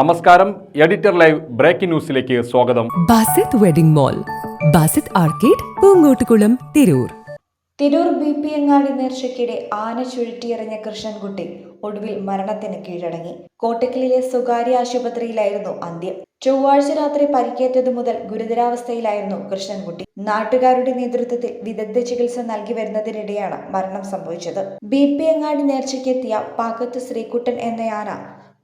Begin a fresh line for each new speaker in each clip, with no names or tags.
നമസ്കാരം editor live breaking ന്യൂസിലേക്ക് സ്വാഗതം.
Basith wedding mall Basith arcade Poongottukulam Tirur.
Tirur B P Angadi നേർച്ചയ്ക്കിടെ ആന ചുഴറ്റിയെറിഞ്ഞ കൃഷ്ണൻകുട്ടി ഒടുവിൽ മരണത്തിന് കീഴടങ്ങി. കോട്ടക്കലിലെ സ്വകാര്യ ആശുപത്രിയിലായിരുന്നു അന്ത്യം. ചൊവ്വാഴ്ച രാത്രി പരിക്കേറ്റതു മുതൽ ഗുരുതരാവസ്ഥയിലായിരുന്നു കൃഷ്ണൻകുട്ടി. നാട്ടുകാരുടെ നേതൃത്വത്തിൽ വിദഗ്ധ ചികിത്സ നൽകി വരുന്നതിനിടെയാണ് മരണം സംഭവിച്ചത്. ബി പി എങ്ങാടി നേർച്ചയ്ക്കെത്തിയ പാക്കത്ത് ശ്രീകുട്ടൻ എന്നയാന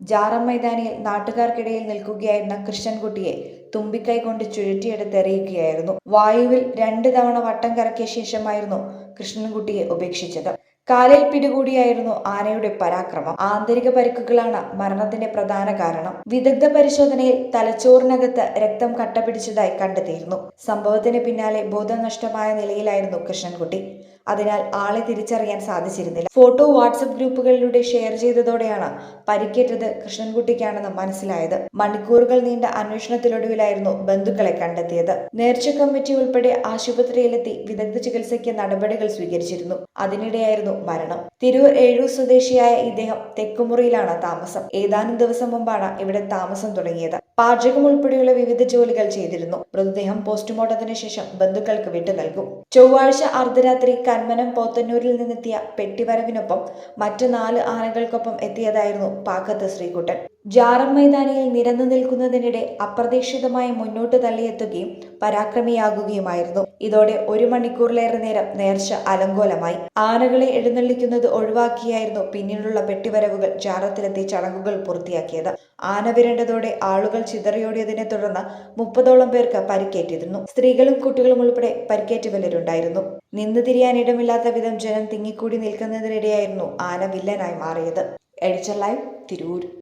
ജാറം മൈതാനിയിൽ നാട്ടുകാർക്കിടയിൽ നിൽക്കുകയായിരുന്ന കൃഷ്ണൻകുട്ടിയെ തുമ്പിക്കൈ കൊണ്ട് ചുഴറ്റിയെടുത്തെറിയുകയായിരുന്നു വായുവിൽ രണ്ട് തവണ വട്ടം കറക്കിയ ശേഷമായിരുന്നു കൃഷ്ണൻകുട്ടിയെ ഉപേക്ഷിച്ചത്. കാലിൽ പിടികൂടിയായിരുന്നു ആനയുടെ പരാക്രമം. ആന്തരിക പരിക്കുകളാണ് മരണത്തിന്റെ പ്രധാന കാരണം. വിദഗ്ധ പരിശോധനയിൽ തലച്ചോറിനകത്ത് രക്തം കട്ടപിടിച്ചതായി കണ്ടെത്തിയിരുന്നു. സംഭവത്തിന് പിന്നാലെ ബോധനഷ്ടമായ നിലയിലായിരുന്നു കൃഷ്ണൻകുട്ടി. അതിനാൽ ആളെ തിരിച്ചറിയാൻ സാധിച്ചിരുന്നില്ല. ഫോട്ടോ വാട്സപ്പ് ഗ്രൂപ്പുകളിലൂടെ ഷെയർ ചെയ്തതോടെയാണ് പരിക്കേറ്റത് കൃഷ്ണൻകുട്ടിക്കാണെന്ന് മനസ്സിലായത്. മണിക്കൂറുകൾ നീണ്ട അന്വേഷണത്തിലൊടുവിലായിരുന്നു ബന്ധുക്കളെ കണ്ടെത്തിയത്. നേർച്ച കമ്മിറ്റി ഉൾപ്പെടെ ആശുപത്രിയിലെത്തി വിദഗ്ധ ചികിത്സയ്ക്ക് നടപടികൾ സ്വീകരിച്ചിരുന്നു. അതിനിടെയായിരുന്നു മരണം. തിരൂർ ഏഴൂർ സ്വദേശിയായ ഇദ്ദേഹം തെക്കുമുറിയിലാണ് താമസം. ഏതാനും ദിവസം മുമ്പാണ് ഇവിടെ താമസം തുടങ്ങിയത്. പാചകം ഉൾപ്പെടെയുള്ള വിവിധ ജോലികൾ ചെയ്തിരുന്നു. മൃതദേഹം പോസ്റ്റ്മോർട്ടത്തിന് ശേഷം ബന്ധുക്കൾക്ക് വിട്ടു നൽകും. ചൊവ്വാഴ്ച അർദ്ധരാത്രി കന്മനം പോത്തന്നൂരിൽ നിന്നെത്തിയ പെട്ടിവരവിനൊപ്പം മറ്റു നാല് ആനകൾക്കൊപ്പം എത്തിയതായിരുന്നു പാക്കത്ത് ശ്രീകുട്ടൻ. ജാറം മൈതാനിയിൽ നിരന്നു നിൽക്കുന്നതിനിടെ അപ്രതീക്ഷിതമായി മുന്നോട്ട് തള്ളിയെത്തുകയും പരാക്രമിയാകുകയുമായിരുന്നു. ഇതോടെ ഒരു മണിക്കൂറിലേറെ നേരം നേർച്ച അലങ്കോലമായി. ആനകളെ എഴുന്നള്ളിക്കുന്നത് ഒഴിവാക്കിയായിരുന്നു പിന്നീടുള്ള പെട്ടിവരവുകൾ ജാറത്തിലെത്തി ചടങ്ങുകൾ പൂർത്തിയാക്കിയത്. ആന വിരണ്ടതോടെ ആളുകൾ ചിതറിയോടിയതിനെ തുടർന്ന് മുപ്പതോളം പേർക്ക് പരിക്കേറ്റിരുന്നു. സ്ത്രീകളും കുട്ടികളും ഉൾപ്പെടെ പരിക്കേറ്റ് പലരുണ്ടായിരുന്നു നിന്ന് തിരിയാൻ ഇടമില്ലാത്ത വിധം ജനം തിങ്ങിക്കൂടി നിൽക്കുന്നതിനിടെയായിരുന്നു ആന വില്ലനായി മാറിയത്. Editor live Tirur.